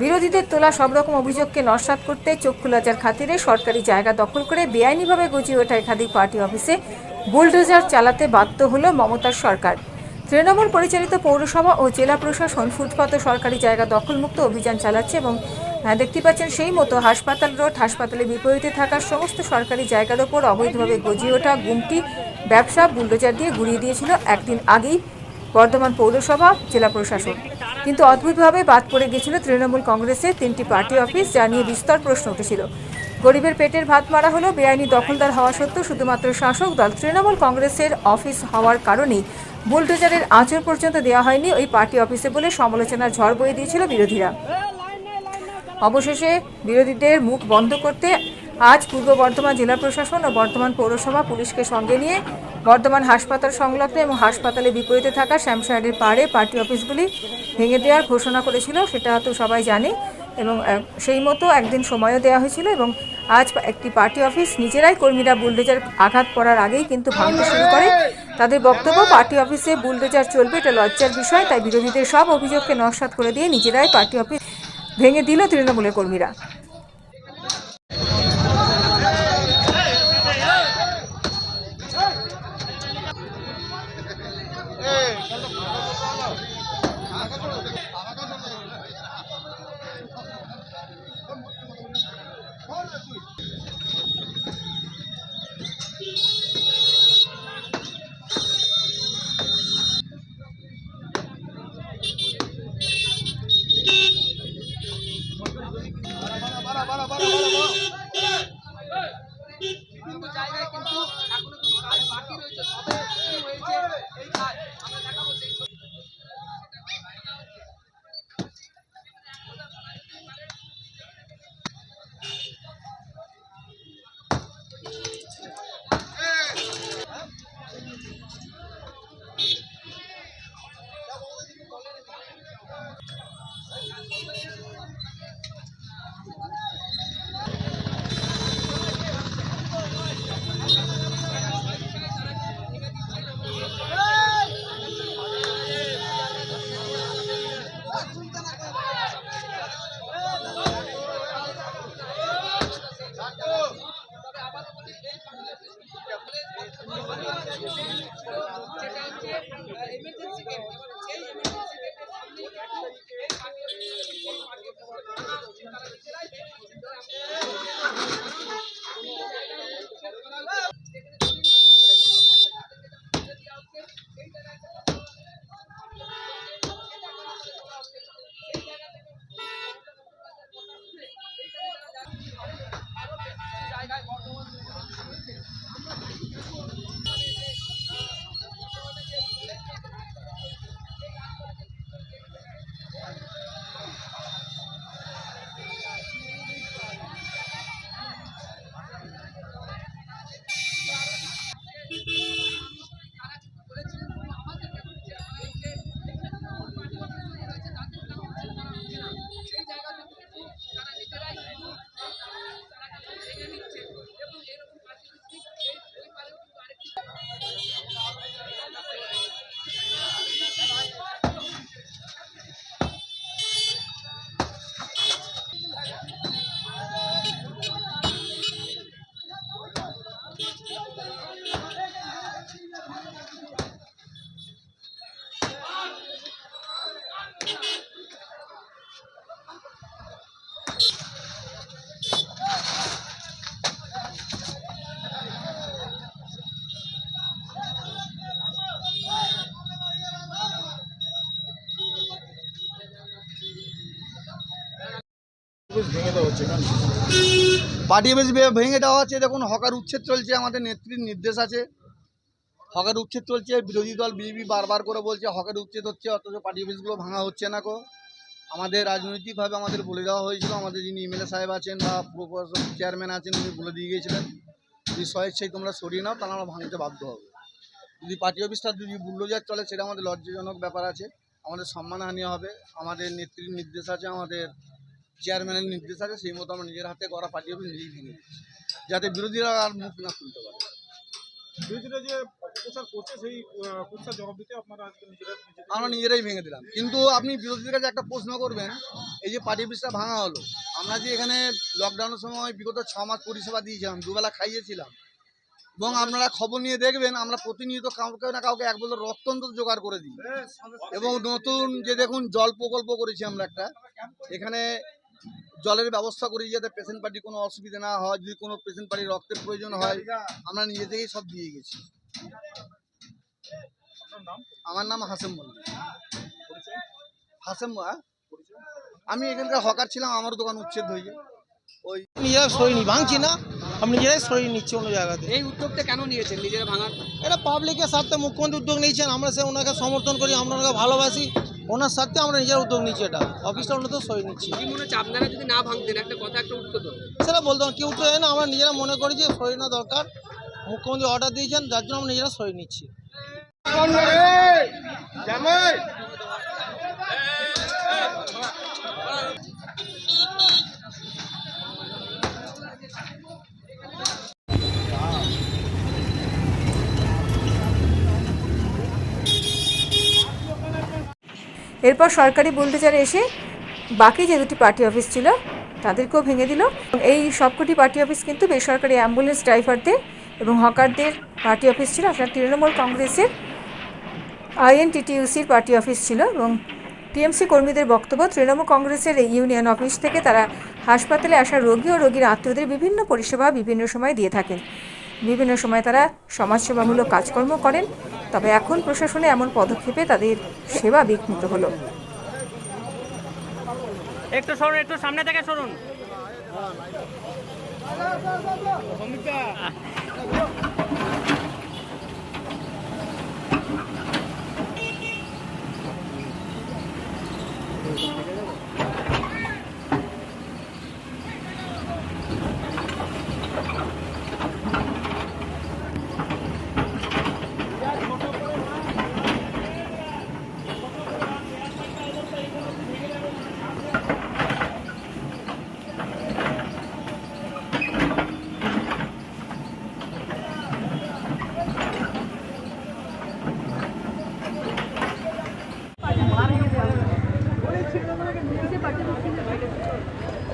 বিরোধীদের তোলা সব রকম অভিযোগকে নস্বাত করতে চক্ষু লজ্জার খাতিরে সরকারি জায়গা দখল করে বেআইনিভাবে গজিয়ে ওঠা একাধিক পার্টি অফিসে বুলডোজার চালাতে বাধ্য হল মমতার সরকার। তৃণমূল পরিচালিত পৌরসভা ও জেলা প্রশাসন ফুটপাত সরকারি জায়গা দখলমুক্ত অভিযান চালাচ্ছে এবং দেখতে পাচ্ছেন সেই মতো হাসপাতাল রোড, হাসপাতালের বিপরীতে থাকা সমস্ত সরকারি জায়গার ওপর অবৈধভাবে গজিয়ে ওঠা গুমটি ব্যবসা বুলডোজার দিয়ে গুড়িয়ে দিয়েছিল একদিন আগেই বর্ধমান পৌরসভা জেলা প্রশাসন কিন্তু অদ্ভুতভাবে বাদ পড়ে গিয়েছিল তৃণমূল কংগ্রেসের তিনটি পার্টি অফিস, যা নিয়ে বিস্তর প্রশ্ন উঠেছিল। গরিবের পেটের ভাত মারা হলো, বেআইনি দখলদার হওয়া সত্ত্বেও শুধুমাত্র শাসক দল তৃণমূল কংগ্রেসের অফিস হওয়ার কারণেই বুলডোজারের আঁচড় পর্যন্ত দেওয়া হয়নি। ওই পার্টি অফিসে বলে সমালোচনার ঝড় বয়ে দিয়েছিল বিরোধীরা। অবশেষে বিরোধীদের মুখ বন্ধ করতে আজ পূর্ব বর্ধমান জেলা প্রশাসন ও বর্ধমান পৌরসভা পুলিশকে সঙ্গে নিয়ে বর্ধমান হাসপাতাল সংলগ্ন এবং হাসপাতালের বিপরীতে থাকা শ্যামশায়ারের পাড়ে পার্টি অফিসগুলি ভেঙে দেওয়ার ঘোষণা করেছিল, সেটা তো সবাই জানে। এবং সেই মতো একদিন সময়ও দেওয়া হয়েছিল এবং আজ একটি পার্টি অফিস নিজেরাই কর্মীরা বুলডোজার আঘাত পড়ার আগেই কিন্তু ভাঙতে শুরু করে। তাদের বক্তব্য, পার্টি অফিসে বুলডোজার চলবে এটা লজ্জার বিষয়, তাই বিরোধীদের সব অভিযোগকে নস্বাত করে দিয়ে নিজেরাই পার্টি অফিস ভেঙে দিল তৃণমূলের কর্মীরা। পার্টি অফিস ভেঙে দেওয়া হচ্ছে। দেখুন, হকার উচ্ছেদ চলছে, আমাদের নেত্রীর নির্দেশ আছে। হকার উচ্ছেদ চলছে, বিরোধী দল বিজেপি বারবার করে বলছে, হকার উচ্ছেদ হচ্ছে, অথচ পার্টি অফিসগুলো ভাঙা হচ্ছে না কো আমাদের রাজনৈতিকভাবে আমাদের বলে দেওয়া হয়েছিল, আমাদের যিনি এমএলএ সাহেব আছেন বা পুর চেয়ারম্যান আছেন, উনি বলে দিয়ে গিয়েছিলেন যদি স্বেচ্ছায় তোমরা সরিয়ে নাও, তাহলে আমরা ভাঙতে বাধ্য হবে। যদি পার্টি অফিসটা যদি বুল্ডোজার চলে, সেটা আমাদের লজ্জাজনক ব্যাপার আছে। আমাদের সম্মানহানি হবে। আমাদের নেত্রীর নির্দেশ আছে, আমাদের চেয়ারম্যানের নির্দেশ আছে সেই মতো আমরা নিজের হাতে করা পার্টি অফিস নিজেই ভেঙে দিচ্ছি যাতে বিরোধীরা আর মুখ না খুলতে পারে। বিরোধীরা যে অপপ্রচার করছে সেই আহ, জবাব দিতে আপনারা আজকে নিজেরা আমরা নিজেরাই ভেঙে দিলাম। কিন্তু আপনি বিরোধীদের কাছে একটা প্রশ্ন করবেন এই যে পার্টি অফিসটা ভাঙা হলো আমরা যে এখানে লকডাউনের সময় বিগত ছ মাস পরিষেবা দিয়েছিলাম দুবেলা খাইয়েছিলাম এবং আপনারা খবর নিয়ে দেখবেন আমরা প্রতিনিয়ত কাউকে না কাউকে এক বছর রক্ত অন্তত জোগাড় করে দিই। এবং নতুন যে দেখুন জল প্রকল্প করেছি আমরা একটা এখানে জলের ব্যবস্থা করি যাতে পেশেন্ট পার্টি কোনো অসুবিধা না হয় যদি কোনো পেশেন্ট পার্টির রক্তের প্রয়োজন হয় আমরা নিজে থেকেই সব দিয়ে গেছি। আমার নাম হাসেম মল্লিক। হাসেম হ্যাঁ? আমি এখানকার হকার ছিলাম আমার দোকান উচ্ছেদ হয়েছে ওই নিজেরা সরিয়ে নি ভাঙছি না আমি নিজেরাই সরিয়ে নিচ্ছি অন্য জায়গাতে। এই উদ্যোগটা কেন নিয়েছেন নিজেরা ভাঙার? এটা পাবলিকের স্বার্থে মুখ্যমন্ত্রী উদ্যোগ নিয়েছেন আমরা সে ওনাকে সমর্থন করি আমরা ওনাকে ভালোবাসি। ওনার সাথে আমরা নিজের উদ্যোগ নিচ্ছি এটা। অফিসটা অন্য তো সরিয়ে নিচ্ছি। মনে হচ্ছে আপনারা যদি না ভাঙতেন একটা কথা একটা উঠতো তো সেটা বলতাম কি উঠতে হয় না আমরা নিজেরা মনে করি যে সরিয়ে নেওয়া দরকার। মুখ্যমন্ত্রী অর্ডার দিয়েছেন যার জন্য আমরা নিজেরা সরিয়ে নিচ্ছি। এরপর সরকারি বুলডোজার এসে বাকি যে দুটি পার্টি অফিস ছিল, তাদেরকেও ভেঙে দিল। এই সবকটি পার্টি অফিস কিন্তু বেসরকারি অ্যাম্বুলেন্স ড্রাইভারদের এবং হকারদের পার্টি অফিস ছিল। আপনার তৃণমূল কংগ্রেসের আইএনটিটিইউসির পার্টি অফিস ছিল এবং টিএমসি কর্মীদের বক্তব্য, তৃণমূল কংগ্রেসের এই ইউনিয়ন অফিস থেকে তারা হাসপাতালে আসা রোগী ও রোগীর আত্মীয়দের বিভিন্ন পরিষেবা বিভিন্ন সময় দিয়ে থাকেন। বিভিন্ন সময় তারা সমাজসেবামূলক কাজকর্ম করেন। তবে এখন প্রশাসনে এমন পদক্ষেপে তাদের সেবা বিঘ্নিত হলো। একটু সরুন একটু সামনে থেকে সরুন।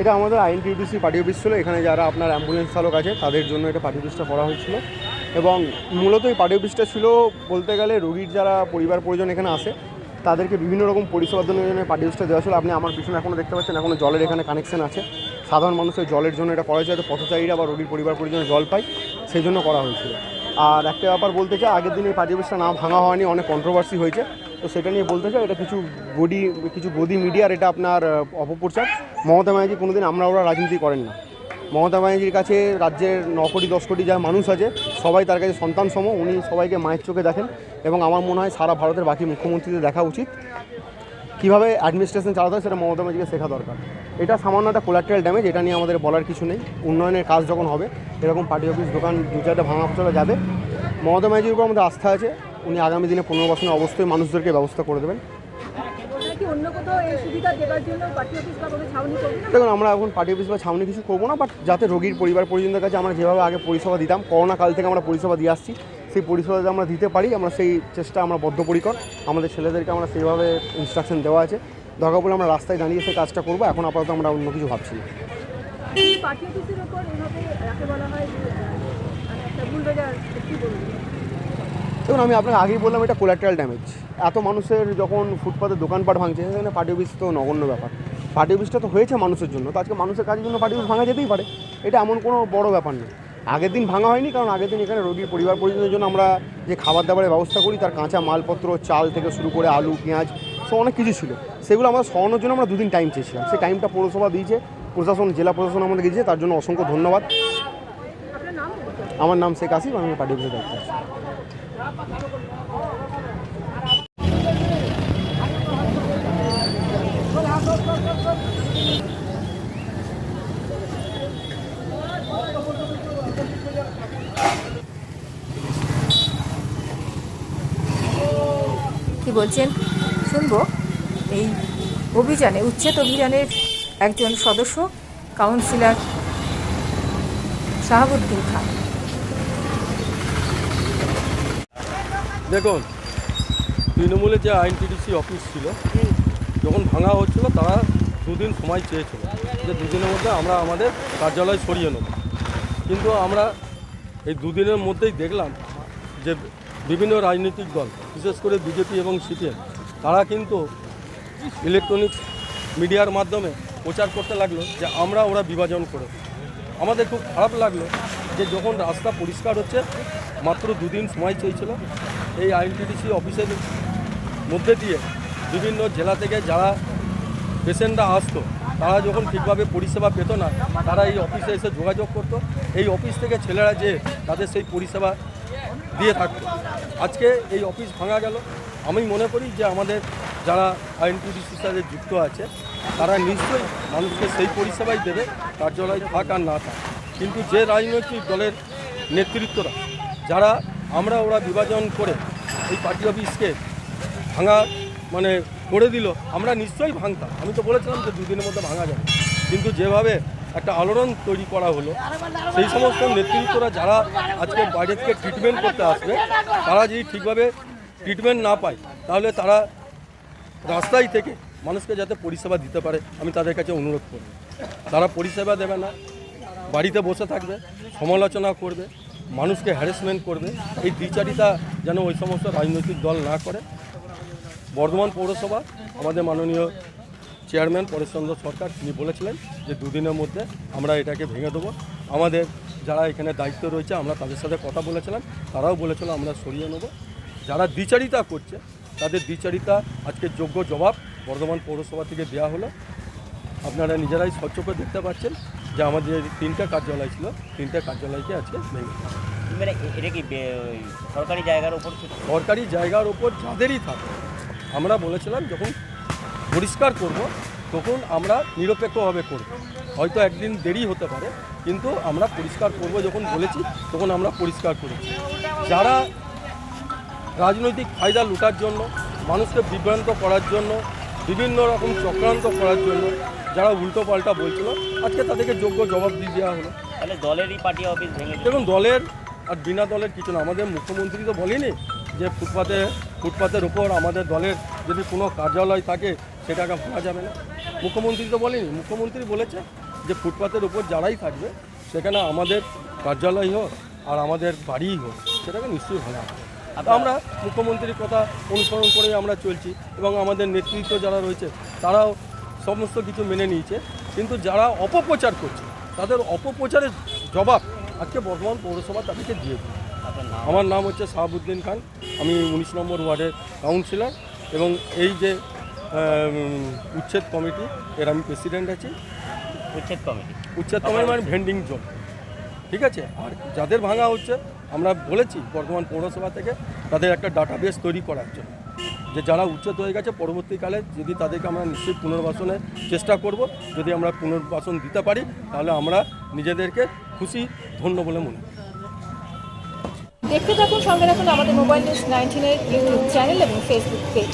এটা আমাদের আইন আইএনটিউডিসি পার্টি অফিস ছিল, এখানে যারা আপনার অ্যাম্বুলেন্স চালক আছে, তাদের জন্য এটা পার্টি অফিসটা করা হয়েছিল। এবং মূলত এই পার্টি অফিসটা ছিল বলতে গেলে রোগীর যারা পরিবার পরিজন এখানে আসে, তাদেরকে বিভিন্ন রকম পরিষেবার জন্য পার্টি অফিসটা দেওয়া ছিল। আপনি আমার পিছনে এখনও দেখতে পাচ্ছেন এখনও জলের এখানে কানেকশন আছে। সাধারণ মানুষের জলের জন্য এটা করা হয়েছে, যাতে পথচারীরা বা রোগীর পরিবার পরিজনে জল পায়, সেই জন্য করা হয়েছিল। আর একটা ব্যাপার বলতে চাই, আগের দিন এই পার্টি অফিসটা না ভাঙা হয়নি, অনেক কন্ট্রোভার্সি হয়েছে। তো সেটা নিয়ে বলতে চাই, এটা কিছু গদি কিছু গদি মিডিয়ার এটা আপনার অপপ্রচার। মমতা ব্যানার্জি কোনোদিন আমরা ওরা রাজনীতি করেন না। মমতা ব্যানার্জির কাছে রাজ্যের ন কোটি, দশ কোটি যা মানুষ আছে, সবাই তার কাছে সন্তান সম, উনি সবাইকে মায়ের চোখে দেখেন এবং আমার মনে হয় সারা ভারতের বাকি মুখ্যমন্ত্রীদের দেখা উচিত। কীভাবে অ্যাডমিনিস্ট্রেশন চালাতে হয় সেটা মমতা ব্যানার্জিকে শেখা দরকার। এটা সামান্য একটা কোলাট্রাল ড্যামেজ এটা নিয়ে আমাদের বলার কিছু নেই। উন্নয়নের কাজ যখন হবে, এরকম পার্টি অফিস দোকান দু চারটা ভাঙা চলে যাবে। মমতা ব্যানার্জির উপর আমাদের আস্থা আছে। উনি আগামী দিনে পনেরো বছর অবশ্যই মানুষদেরকে ব্যবস্থা করে দেবেন। দেখুন, আমরা এখন পার্টি অফিস বা ছাউনি কিছু করব না বাট যাতে রোগীর পরিবার পরিজনদের কাছে আমরা যেভাবে আগে পরিষেবা দিতাম করোনা কাল থেকে আমরা পরিষেবা দিয়ে আসছি, সেই পরিষেবা যাতে আমরা দিতে পারি, আমরা সেই চেষ্টা আমরা বদ্ধপরিকর, আমাদের ছেলেদেরকে আমরা সেইভাবে ইনস্ট্রাকশন দেওয়া আছে। দরকার পড়লে আমরা রাস্তায় দাঁড়িয়ে সেই কাজটা করব, এখন আপাতত আমরা অন্য কিছু ভাবছি পার্টি অফিসের ওপর এভাবে বলা হয় দেখুন, আমি আপনাকে আগেই বললাম, এটা কোলাট্রাল ড্যামেজ এত মানুষের যখন ফুটপাতে দোকানপাট ভাঙছে, সেখানে পার্টি অফিস তো নগণ্য ব্যাপার। পার্টি অফিসটা তো হয়েছে মানুষের জন্য, তো আজকে মানুষের কাজের জন্য পার্টি অফিস ভাঙা যেতেই পারে। এটা এমন কোনো বড় ব্যাপার নেই আগের দিন ভাঙা হয়নি, কারণ আগের দিন এখানে রোগীর পরিবার, পরিজনের জন্য আমরা যে খাবার দাবারের ব্যবস্থা করি, তার কাঁচা মালপত্র, চাল থেকে শুরু করে আলু, পেঁয়াজ, সব অনেক কিছু ছিল। সেগুলো আমরা সরানোর জন্য আমরা দুদিন টাইম চেয়েছিলাম। সেই টাইমটা পৌরসভা দিয়েছে, প্রশাসন, জেলা প্রশাসন আমাদের দিয়েছে তার জন্য অসংখ্য ধন্যবাদ। আমার নাম শেখ আসিফ, আমি পার্টি অফিসে দায়িত্ব আছি। কি বলছেন? শুনব। এই অভিযানে উচ্ছেদ অভিযানের একজন সদস্য কাউন্সিলর শাহাবুদ্দিন খান। দেখুন, তৃণমূলের যে আইনটিডিসি অফিস ছিল, যখন ভাঙা হচ্ছিল, তারা দুদিন সময় চেয়েছিল যে দুদিনের মধ্যে আমরা আমাদের কার্যালয় সরিয়ে নেব। কিন্তু আমরা এই দুদিনের মধ্যেই দেখলাম যে বিভিন্ন রাজনৈতিক দল, বিশেষ করে বিজেপি এবং সিপিএম, তারা কিন্তু ইলেকট্রনিক্স মিডিয়ার মাধ্যমে প্রচার করতে লাগল যে আমরা ওরা বিভাজন করে। আমাদের খুব খারাপ লাগল যে যখন রাস্তা পরিষ্কার হচ্ছে, মাত্র দুদিন সময় চেয়েছিল এই আইনটিডিসি অফিসের মধ্যে দিয়ে বিভিন্ন জেলা থেকে যারা পেশেন্টরা আসতো, তারা যখন ঠিকভাবে পরিষেবা পেত না, তারা এই অফিসে এসে যোগাযোগ করতো। এই অফিস থেকে ছেলেরা যে তাদের সেই পরিষেবা দিয়ে থাকত। আজকে এই অফিস ভাঙা গেল। আমি মনে করি যে আমাদের যারা আইনটিডিসির সাথে যুক্ত আছে, তারা নিশ্চয়ই মানুষকে সেই পরিষেবাই দেবে, কার্যালয় থাক আর না থাক। কিন্তু যে রাজনৈতিক দলের নেতৃত্বরা, যারা আমরা ওরা বিভাজন করে এই পার্টি অফিসকে ভাঙা মানে করে দিল। আমরা নিশ্চয়ই ভাঙতাম। আমি তো বলেছিলাম যে দুদিনের মধ্যে ভাঙা যাবে। কিন্তু যেভাবে একটা আলোড়ন তৈরি করা হলো, সেই সমস্ত নেতৃত্বরা যারা আজকে বাইরে থেকে ট্রিটমেন্ট করতে আসবে, তারা যদি ঠিকভাবে ট্রিটমেন্ট না পায়, তাহলে তারা রাস্তায় থেকে মানুষকে যাতে পরিষেবা দিতে পারে, আমি তাদের কাছে অনুরোধ করব। তারা পরিষেবা দেবে না, বাড়িতে বসে থাকবে, সমালোচনা করবে। মানুষকে হ্যারাসমেন্ট করবে। এই দ্বিচারিতা যেন ওই সমস্ত রাজনৈতিক দল না করে। বর্ধমান পৌরসভা, আমাদের মাননীয় চেয়ারম্যান পরেশচন্দ্র সরকার, তিনি বলেছিলেন যে দুদিনের মধ্যে আমরা এটাকে ভেঙে দেবো। আমাদের যারা এখানে দায়িত্ব রয়েছে, আমরা তাদের সাথে কথা বলেছিলাম। তারাও বলেছিল আমরা সরিয়ে নেব। যারা দ্বিচারিতা করছে, তাদের দ্বিচারিতা আজকে যোগ্য জবাব বর্ধমান পৌরসভা থেকে দেওয়া হলো। আপনারা নিজেরাই স্বচ্ছ করে দেখতে পাচ্ছেন। যে আমাদের তিনটা কার্যালয় ছিল তিনটা কার্যালয়কে আজকে ভেঙে মানে এটা কি সরকারি জায়গার উপর ছিল? সরকারি জায়গার ওপর যাদেরই থাকে আমরা বলেছিলাম যখন পরিষ্কার করব তখন আমরা নিরপেক্ষভাবে করব। হয়তো একদিন দেরি হতে পারে কিন্তু আমরা পরিষ্কার করব যখন বলেছি তখন আমরা পরিষ্কার করেছি। যারা রাজনৈতিক ফায়দা লুটার জন্য মানুষকে বিভ্রান্ত করার জন্য বিভিন্ন রকম চক্রান্ত করার জন্য যারা উল্টো পাল্টা বলছিল আজকে তাদেরকে যোগ্য জবাব দিয়ে দেওয়া হলো। তাহলে দলেরই পার্টি অফিস ভেঙে দেখুন দলের আর বিনা দলের কিছু না আমাদের মুখ্যমন্ত্রী তো বলেনি যে ফুটপাতে ফুটপাতের উপর আমাদের দলের যদি কোনো কার্যালয় থাকে সেটাকে ভোলা যাবে না। মুখ্যমন্ত্রী তো বলেনি মুখ্যমন্ত্রী বলেছে যে ফুটপাতের উপর যারাই থাকবে সেখানে আমাদের কার্যালয় হোক আর আমাদের বাড়িই হোক সেটাকে নিশ্চয়ই ভোলা হবে। আমরা মুখ্যমন্ত্রীর কথা অনুসরণ করে আমরা চলছি এবং আমাদের নেতৃত্ব যারা রয়েছে তারাও সমস্ত কিছু মেনে নিয়েছে। কিন্তু যারা অপপ্রচার করছে তাদের অপপ্রচারের জবাব আজকে বর্ধমান পৌরসভা তাদেরকে দিয়ে দিই আপনার আমার নাম হচ্ছে শাহাবুদ্দিন খান। আমি উনিশ নম্বর ওয়ার্ডের কাউন্সিলর এবং এই যে উচ্ছেদ কমিটি এর আমি প্রেসিডেন্ট আছি। উচ্ছেদ কমিটি। উচ্ছেদ কমিটি মানে ভেন্ডিং জোন। ঠিক আছে? আর যাদের ভাঙা হচ্ছে, আমরা বলেছি বর্ধমান পৌরসভা থেকে তাদের একটা ডাটাবেস তৈরি করার জন্য। যে যারা উচ্ছেদ হয়ে গেছে, পরবর্তীকালে যদি তাদেরকে আমরা নিশ্চয়ই পুনর্বাসনের চেষ্টা করব, যদি আমরা পুনর্বাসন দিতে পারি, তাহলে আমরা নিজেদেরকে খুশি, ধন্য বলে মনে করি। দেখতে থাকুন, সঙ্গে রাখুন আমাদের মোবাইল নিউজ নাইনটিনের ইউটিউব চ্যানেল এবং ফেসবুক পেজ